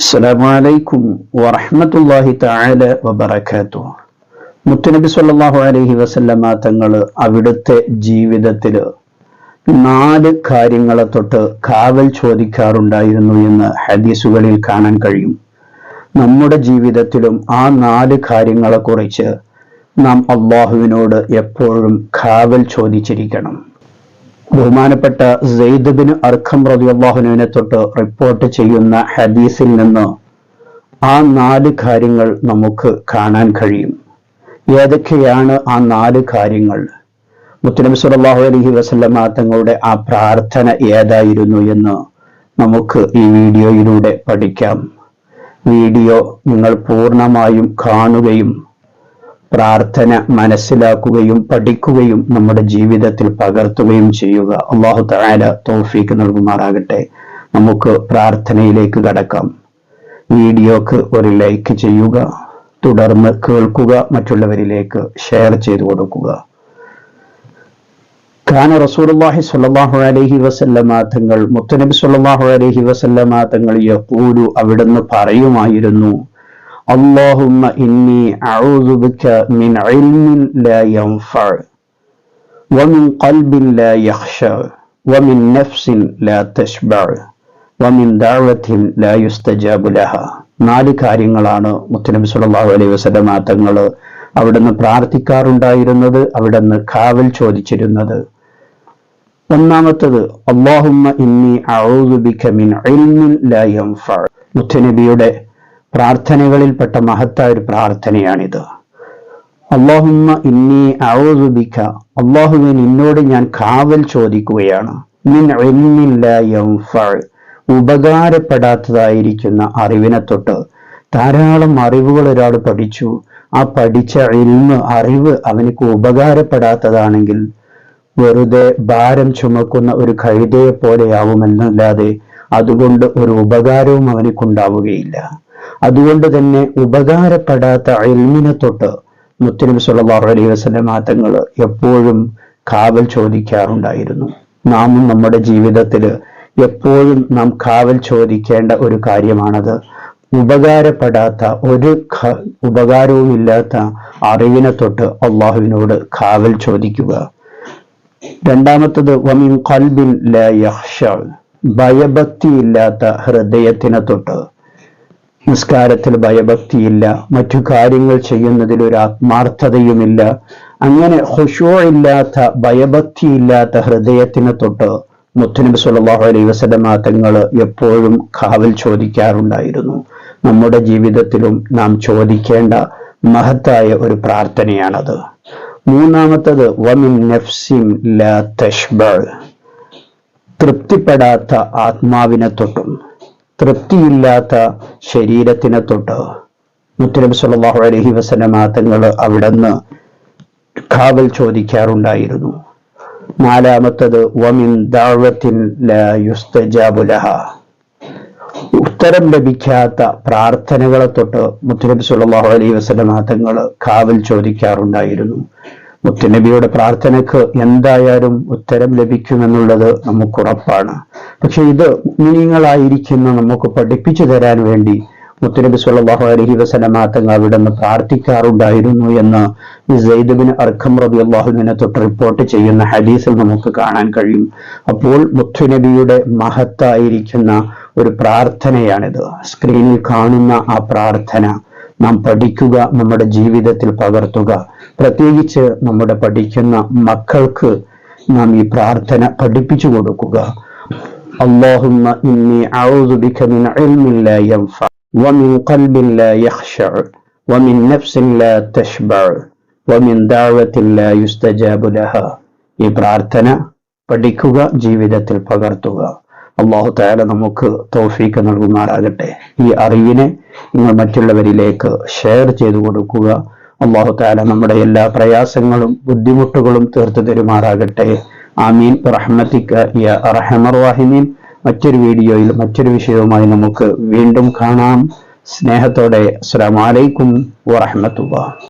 അസ്സലാമു അലൈക്കും വറഹ്മത്തുള്ളാഹി തആല വബറകാതുഹു. മുത്തുനബി സല്ലല്ലാഹു അലൈഹി വസല്ലമ തങ്ങൾ അവിടുത്തെ ജീവിതത്തിൽ നാല് കാര്യങ്ങളെ തൊട്ട് കാവൽ ചോദിക്കാറുണ്ടായിരുന്നു എന്ന് ഹദീസുകളിൽ കാണാൻ കഴിയും. നമ്മുടെ ജീവിതത്തിലും ആ നാല് കാര്യങ്ങളെക്കുറിച്ച് നാം അള്ളാഹുവിനോട് എപ്പോഴും കാവൽ ചോദിച്ചിരിക്കണം. ബഹുമാനപ്പെട്ട സെയ്ദബിന് അർഖം റബിഅള്ളാഹുനുവിനെ തൊട്ട് റിപ്പോർട്ട് ചെയ്യുന്ന ഹദീസിൽ നിന്ന് ആ നാല് കാര്യങ്ങൾ നമുക്ക് കാണാൻ കഴിയും. ഏതൊക്കെയാണ് ആ നാല് കാര്യങ്ങൾ? മുത്തനബി സുല്ലാഹു അലഹി വസല്ലമ തങ്ങളുടെ ആ പ്രാർത്ഥന ഏതായിരുന്നു എന്ന് നമുക്ക് ഈ വീഡിയോയിലൂടെ പഠിക്കാം. വീഡിയോ നിങ്ങൾ പൂർണമായും കാണുകയും പ്രാർത്ഥന മനസ്സിലാക്കുകയും പഠിക്കുകയും നമ്മുടെ ജീവിതത്തിൽ പകർത്തുകയും ചെയ്യുക. അള്ളാഹു താല തോഫീക്ക് നൽകുമാറാകട്ടെ. നമുക്ക് പ്രാർത്ഥനയിലേക്ക് കടക്കാം. വീഡിയോക്ക് ഒരു ലൈക്ക് ചെയ്യുക തുടർന്ന് കേൾക്കുക മറ്റുള്ളവരിലേക്ക് ഷെയർ ചെയ്തു കൊടുക്കുക. ഖാന റസൂലുള്ളാഹി സ്വല്ലല്ലാഹു അലൈഹി വസല്ലമ തങ്ങൾ മുത്തനബി സ്വല്ലല്ലാഹു അലൈഹി വസല്ലമ തങ്ങൾ യഖൂലു അവിടുന്ന് പറയുമായിരുന്നു اللهم إني أعوذ بك من علم لا ينفع ومن قلب لا يخشع ومن نفس لا تشبع ومن دعوة لا يستجاب لها നാല് കാര്യങ്ങളാണ് മുത്തനബി സല്ലല്ലാഹു അലൈഹി വസല്ലമ തങ്ങൾ അവിടുന്ന് പ്രാർത്ഥിക്കാറുണ്ടായിരുന്നത് അവിടുന്ന് കാവൽ ചോദിച്ചിരുന്നത് ഒന്നാമത്തത് അള്ളാഹുമ്മ ഇന്നി അഊദു ബിക മിൻ ഇൽമിൻ ലാ യൻഫഅ മുത്തനബിയുടെ പ്രാർത്ഥനകളിൽപ്പെട്ട മഹത്തായ ഒരു പ്രാർത്ഥനയാണിത്. അള്ളാഹുമ്മ ഇന്നി ഔദുബിക്ക അള്ളാഹുവിൻ നിന്നോട് ഞാൻ കാവൽ ചോദിക്കുകയാണ്. മിൻ ഉപകാരപ്പെടാത്തതായിരിക്കുന്ന അറിവിനെ തൊട്ട് ധാരാളം അറിവുകൾ ഒരാൾ പഠിച്ചു. ആ പഠിച്ച ഇൽമ് അറിവ് അവനക്ക് ഉപകാരപ്പെടാത്തതാണെങ്കിൽ വെറുതെ ഭാരം ചുമക്കുന്ന ഒരു കഴുതയെ പോലെയാവുമെന്നല്ലാതെ അതുകൊണ്ട് ഒരു ഉപകാരവും അവനിക്കുണ്ടാവുകയില്ല. അതുകൊണ്ട് തന്നെ ഉപകാരപ്പെടാത്ത അയൽമിനെ തൊട്ട് മുത്തനബി സുല്ലാഹു അലൈഹി വസ്ലം മാറ്റങ്ങൾ എപ്പോഴും കാവൽ ചോദിക്കാറുണ്ടായിരുന്നു. നാമും നമ്മുടെ ജീവിതത്തിൽ എപ്പോഴും നാം കാവൽ ചോദിക്കേണ്ട ഒരു കാര്യമാണത്. ഉപകാരപ്പെടാത്ത ഒരു ഉപകാരവും ഇല്ലാത്ത അറിവിനെ തൊട്ട് അള്ളാഹുവിനോട് കാവൽ ചോദിക്കുക. രണ്ടാമത്തത് വമിൻ കൽബിൻ ഭയഭക്തിയില്ലാത്ത ഹൃദയത്തിനെ തൊട്ട് നിസ്കാരത്തിൽ ഭയഭക്തിയില്ല മറ്റു കാര്യങ്ങൾ ചെയ്യുന്നതിൽ ഒരു ആത്മാർത്ഥതയുമില്ല. അങ്ങനെ ഹുഷോ ഇല്ലാത്ത ഭയഭക്തിയില്ലാത്ത ഹൃദയത്തിനെ തൊട്ട് മുത്തുനബി സുല്ലാഹു അലൈ വസല്ലമ തങ്ങൾ എപ്പോഴും കാവൽ ചോദിക്കാറുണ്ടായിരുന്നു. നമ്മുടെ ജീവിതത്തിലും നാം ചോദിക്കേണ്ട മഹത്തായ ഒരു പ്രാർത്ഥനയാണത്. മൂന്നാമത്തത് വമിൻ ലാ തൃപ്തിപ്പെടാത്ത ആത്മാവിനെ തൊട്ടും. തൃപ്തിയില്ലാത്ത ശരീരത്തിനെ തൊട്ട് മുത്തനബി സല്ലല്ലാഹു അലഹി വസല്ലമ തങ്ങൾ അവിടുന്ന് കാവൽ ചോദിക്കാറുണ്ടായിരുന്നു. നാലാമത്തത് വമിൻ ദാവത്തിൻ ലഹ. ഉത്തരം ലഭിക്കാത്ത പ്രാർത്ഥനകളെ തൊട്ട് മുത്തനബി സല്ലല്ലാഹു അലൈഹി വസല്ലമ തങ്ങൾ കാവൽ ചോദിക്കാറുണ്ടായിരുന്നു. മുത്തുനബിയുടെ പ്രാർത്ഥനയ്ക്ക് എന്തായാലും ഉത്തരം ലഭിക്കുമെന്നുള്ളത് നമുക്കുറപ്പാണ് പക്ഷെ ഇത് മിനിങ്ങളായിരിക്കുന്ന നമുക്ക് പഠിപ്പിച്ചു തരാൻ വേണ്ടി മുത്തനബി സുല്ലാഹു അലഹി വസല്ലമ തങ്ങൾ അവിടെ നിന്ന് പ്രാർത്ഥിക്കാറുണ്ടായിരുന്നു എന്ന് സെയ്ദബിൻ അർഖം റബി അള്ളാഹുവിനെ തൊട്ട് റിപ്പോർട്ട് ചെയ്യുന്ന ഹദീസിൽ നമുക്ക് കാണാൻ കഴിയും. അപ്പോൾ മുത്തുനബിയുടെ മഹത്തായിരിക്കുന്ന ഒരു പ്രാർത്ഥനയാണിത്. സ്ക്രീനിൽ കാണുന്ന ആ പ്രാർത്ഥന നാം പഠിക്കുക നമ്മുടെ ജീവിതത്തിൽ പകർത്തുക പ്രത്യേകിച്ച് നമ്മുടെ പഠിക്കുന്ന മക്കൾക്ക് നാം ഈ പ്രാർത്ഥന പഠിപ്പിച്ചു കൊടുക്കുക اللهم إني أعوذ بك من علم لا ينفع ومن قلب لا يخشع ومن نفس لا تشبع ومن دعوة لا يستجاب لها ഈ പ്രാർത്ഥന പഠിക്കുക ജീവിതത്തിൽ പകർത്തുക അള്ളാഹു താല നമുക്ക് തൗഫീക്ക് നൽകുമാറാകട്ടെ ഈ അറിവിനെ നിങ്ങൾ മറ്റുള്ളവരിലേക്ക് ഷെയർ ചെയ്തു കൊടുക്കുക അള്ളാഹു താല നമ്മുടെ എല്ലാ പ്രയാസങ്ങളും ബുദ്ധിമുട്ടുകളും തീർത്തു തരുമാറാകട്ടെ. ആമീൻ. റഹ്മത്തിക്ക റഹമർ മറ്റൊരു വീഡിയോയിൽ മറ്റൊരു വിഷയവുമായി നമുക്ക് വീണ്ടും കാണാം. സ്നേഹത്തോടെ. അസ്സാം വലൈക്കും വറഹമത്തുള്ള